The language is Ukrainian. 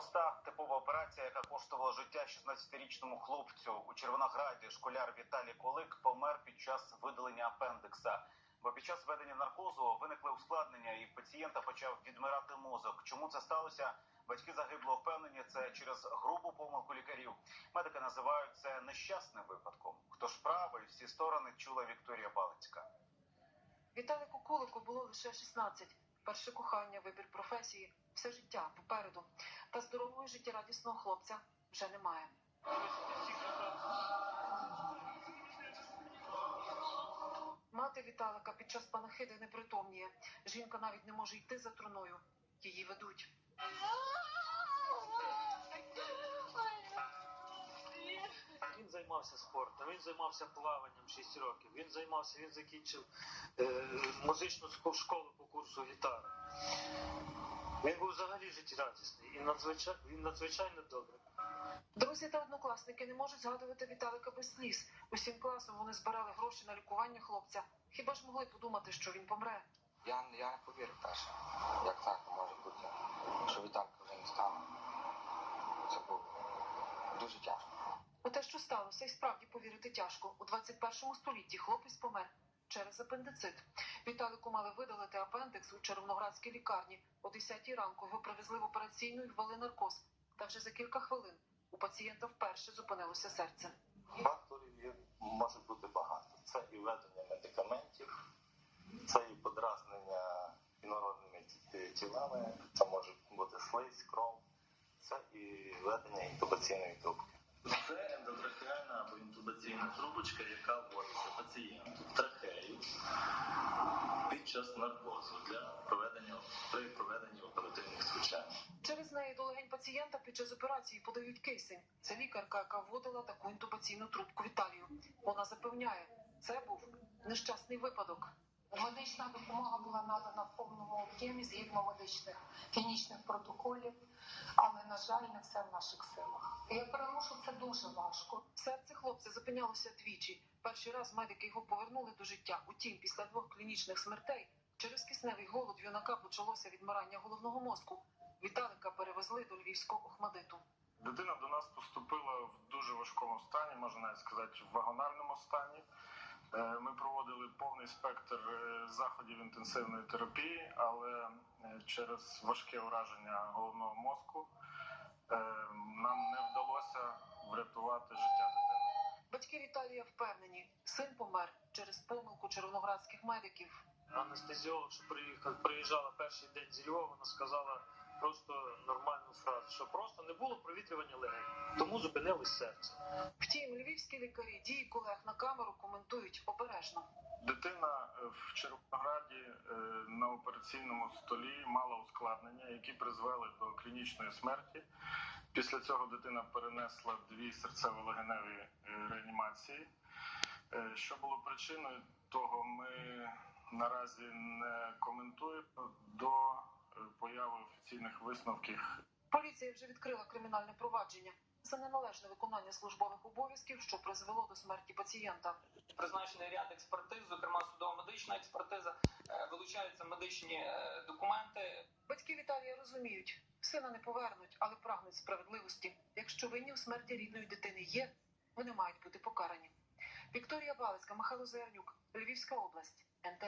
непроста типова операція, яка коштувала життя 16-річному хлопцю у Червонограді. Школяр Віталій Колик помер під час видалення апендикса. Бо під час введення наркозу виникли ускладнення, і пацієнта почав відмирати мозок. Чому це сталося? Батьки загиблого впевнені, це через грубу помилку лікарів. Медики називають це нещасним випадком. Хто ж правий, всі сторони чула Вікторія Балицька. Віталіку Кулику було лише 16. Перше кохання, вибір професії, все життя попереду. Та здорового життєрадісного хлопця вже немає. Мати Віталика під час панахиди непритомніє. Жінка навіть не може йти за труною. Її ведуть. Він займався спортом, він займався плаванням 6 років. Він займався, він закінчив е, музичну школу по курсу гітари. Він був взагалі життєрадісний і надзвичай, він надзвичайно добрий. Друзі та однокласники не можуть згадувати Віталика без сліз. Усім класом вони збирали гроші на лікування хлопця. Хіба ж могли подумати, що він помре? Я, я не повірив теж, як так може бути, що Віталька вже не стало. Це було дуже тяжко. У те, що сталося, і справді повірити тяжко. У 21 столітті хлопець помер через апендицит. Віталику мали видалити апендикс у Червоноградській лікарні. О 10 ранку його привезли в операційну і ввели наркоз. Та вже за кілька хвилин у пацієнта вперше зупинилося серце. Факторів є, може бути багато. Це і введення медикаментів, це і подразнення інородними тілами, це може бути слизь, кров, це і введення інтубаційної трубки. Це ендотрахеальна або інтубаційна трубочка, яка вводиться пацієнту під час наркозу для проведення при проведенні оперативних втручань. Через неї до легень пацієнта під час операції подають кисень. Це лікарка, яка вводила таку інтубаційну трубку Віталію. Вона запевняє, це був нещасний випадок. Медична допомога була надана в повному об'ємі згідно медичних клінічних протоколів, але на жаль, не все в наших силах. Я переношу це дуже важко. Серце зупинялося двічі. Перший раз медики його повернули до життя. Утім, після двох клінічних смертей через кисневий голод юнака почалося відмирання головного мозку. Віталика перевезли до львівського охмадиту. Дитина до нас поступила в дуже важкому стані, можна навіть сказати, в вагональному стані. Е, Ми проводили повний спектр е, заходів інтенсивної терапії, але е, через важке ураження головного мозку нам не вдалося врятувати життя. Батьки Віталія впевнені, син помер через помилку червоноградських медиків. Анестезіолог, що приїхав, приїжджала перший день зі Львова, вона сказала просто нормальну фразу, що просто не було провітрювання легень, тому зупинилось серце. Втім, львівські лікарі дії колег на камеру коментують обережно. Дитина е, в Червонограді е, на операційному столі мала ускладнення, які призвели до клінічної смерті. Після цього дитина перенесла дві серцево-легеневі е, реанімації. Що було причиною того, ми наразі не коментуємо до е, появи офіційних висновків Поліція вже відкрила кримінальне провадження за неналежне виконання службових обов'язків, що призвело до смерті пацієнта. призначений ряд експертиз, зокрема судово-медична експертиза, Е, вилучаються медичні е, документи. Батьки Віталія розуміють, сина не повернуть, але прагнуть справедливості. Якщо винні у смерті рідної дитини є, вони мають бути покарані. Вікторія Балицька, Михайло Заярнюк, Львівська область, НТ.